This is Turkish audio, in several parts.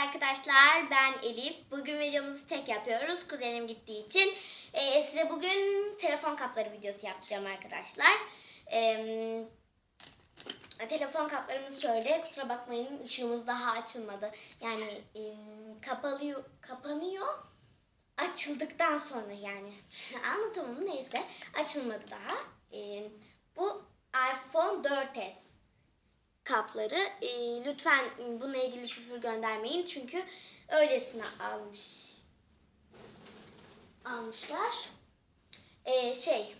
arkadaşlar ben Elif. Bugün videomuzu tek yapıyoruz. Kuzenim gittiği için. Ee, size bugün telefon kapları videosu yapacağım arkadaşlar. Ee, telefon kaplarımız şöyle. Kusura bakmayın ışığımız daha açılmadı. Yani e, kapalıyor, kapanıyor. Açıldıktan sonra yani. Anlatamam neyse. Açılmadı daha. Ee, bu iPhone 4S kapları. Ee, lütfen bununla ilgili küfür göndermeyin çünkü öylesine almış almışlar. Ee, şey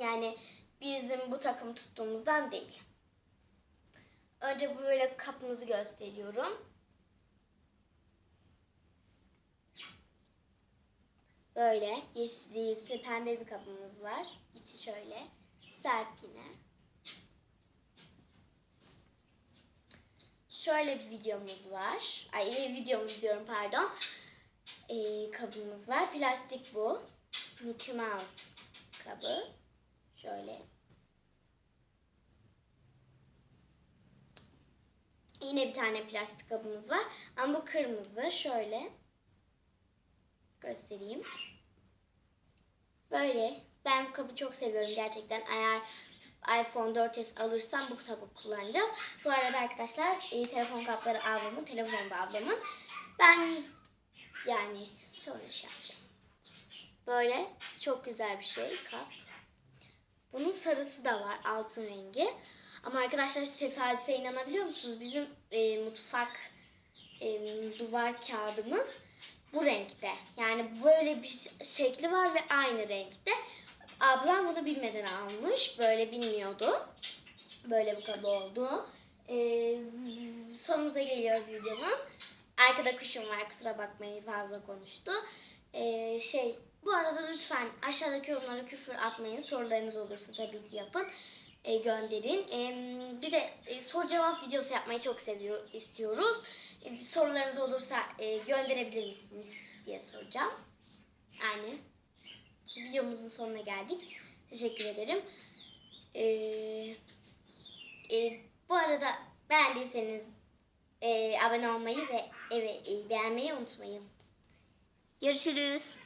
yani bizim bu takım tuttuğumuzdan değil. Önce böyle kapımızı gösteriyorum. Böyle yeşil, pembe bir kapımız var. İçi şöyle sert yine. Şöyle bir videomuz var. Ay videomuz diyorum pardon. Ee, kabımız var. Plastik bu. Mickey Mouse kabı. Şöyle. Yine bir tane plastik kabımız var. Ama bu kırmızı. Şöyle. Göstereyim. Böyle. Ben bu kabı çok seviyorum gerçekten. Eğer iPhone 4S alırsam bu kitabı kullanacağım. Bu arada arkadaşlar e, telefon kapları ablamın, telefon da ablamın. Ben yani sonra şey yapacağım. Böyle çok güzel bir şey kap. Bunun sarısı da var altın rengi. Ama arkadaşlar tesadüfe inanabiliyor musunuz? Bizim e, mutfak e, duvar kağıdımız bu renkte. Yani böyle bir şekli var ve aynı renkte. Ablam bunu bilmeden almış. Böyle bilmiyordu. Böyle bu kabı oldu. Ee, sonumuza geliyoruz videonun. Arkada kuşum var kusura bakmayın fazla konuştu. Ee, şey bu arada lütfen aşağıdaki yorumlara küfür atmayın. Sorularınız olursa tabii ki yapın. E, gönderin. E, bir de e, soru cevap videosu yapmayı çok seviyor istiyoruz. E, sorularınız olursa e, gönderebilir misiniz diye soracağım. Yani videomuzun sonuna geldik. Teşekkür ederim. Ee, e, bu arada beğendiyseniz e, abone olmayı ve evet, e, beğenmeyi unutmayın. Görüşürüz.